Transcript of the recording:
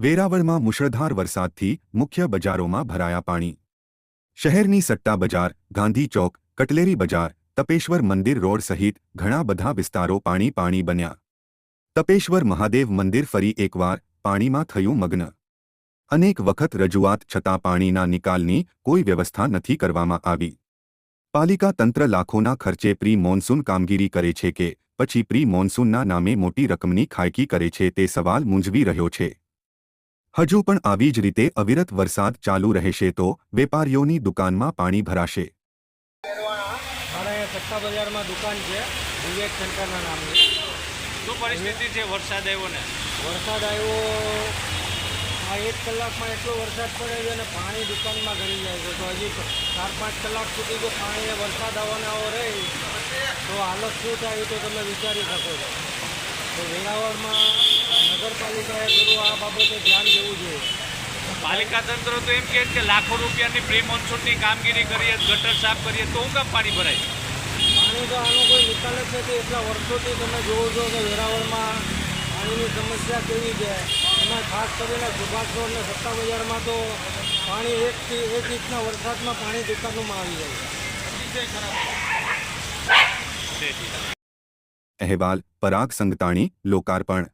વેરાવળમાં મુશળધાર વરસાદથી મુખ્ય બજારોમાં ભરાયા પાણી. શહેરની સટ્ટા બજાર, ગાંધી ચોક, કટલેરી બજાર, તપેશ્વર મંદિર રોડ સહિત ઘણા બધા વિસ્તારો પાણી પાણી બન્યા. તપેશ્વર મહાદેવ મંદિર ફરી એકવાર પાણીમાં થયું મગ્ન. અનેક વખત રજૂઆત છતાં પાણીના નિકાલની કોઈ વ્યવસ્થા નથી કરવામાં આવી. પાલિકા તંત્ર લાખોના ખર્ચે પ્રી મોન્સૂન કામગીરી કરે છે કે પછી પ્રી મોન્સૂનના નામે મોટી રકમની ખાયકી કરે છે તે સવાલ મૂંઝવી રહ્યો છે. હજુ પણ આવી જ રીતે અવિરત વરસાદ ચાલુ રહેશે તો વેપારીઓની દુકાનમાં પાણી ભરાશે. મારા અહીંયા સટ્ટા બજારમાં દુકાન છે વિવેક સેન્ટરના નામની. શું પરિસ્થિતિ છે વરસાદ આવ્યો ને? વરસાદ આવ્યો આ એક કલાકમાં એટલો વરસાદ પડે છે અને પાણી દુકાનમાં ગળી જાય છે. તો હજી ચાર પાંચ કલાક સુધી જો પાણી વરસાદ આવવાનો આવો રહે તો હાલત શું થાય તો તમે વિચારી શકો છો. તો વેરાવળમાં નગરપાલિકાએ થોડું આ બાબતે ધ્યાન દેવું જોઈએ. પાલિકા તંત્ર તો એમ કહે કે લાખો રૂપિયાની પ્રી મોન્સૂનની કામગીરી કરીએ ગટર સાફ કરીએ તો હું કામ પાણી ભરાય? પાણી તો આનો કોઈ નિકાલ જ નથી. એટલા વર્ષોથી તમે જોવો છો કે વેરાવળમાં પાણીની સમસ્યા કેવી છે. એમાં ખાસ કરીને સુભાષ રોડ અને સત્તા બજારમાં તો પાણી એકથી એક ઇંચના વરસાદમાં પાણી દુકાનોમાં આવી જાય છે. અહેવાલ પરાગ સંગતાણી લોકાર્પણ.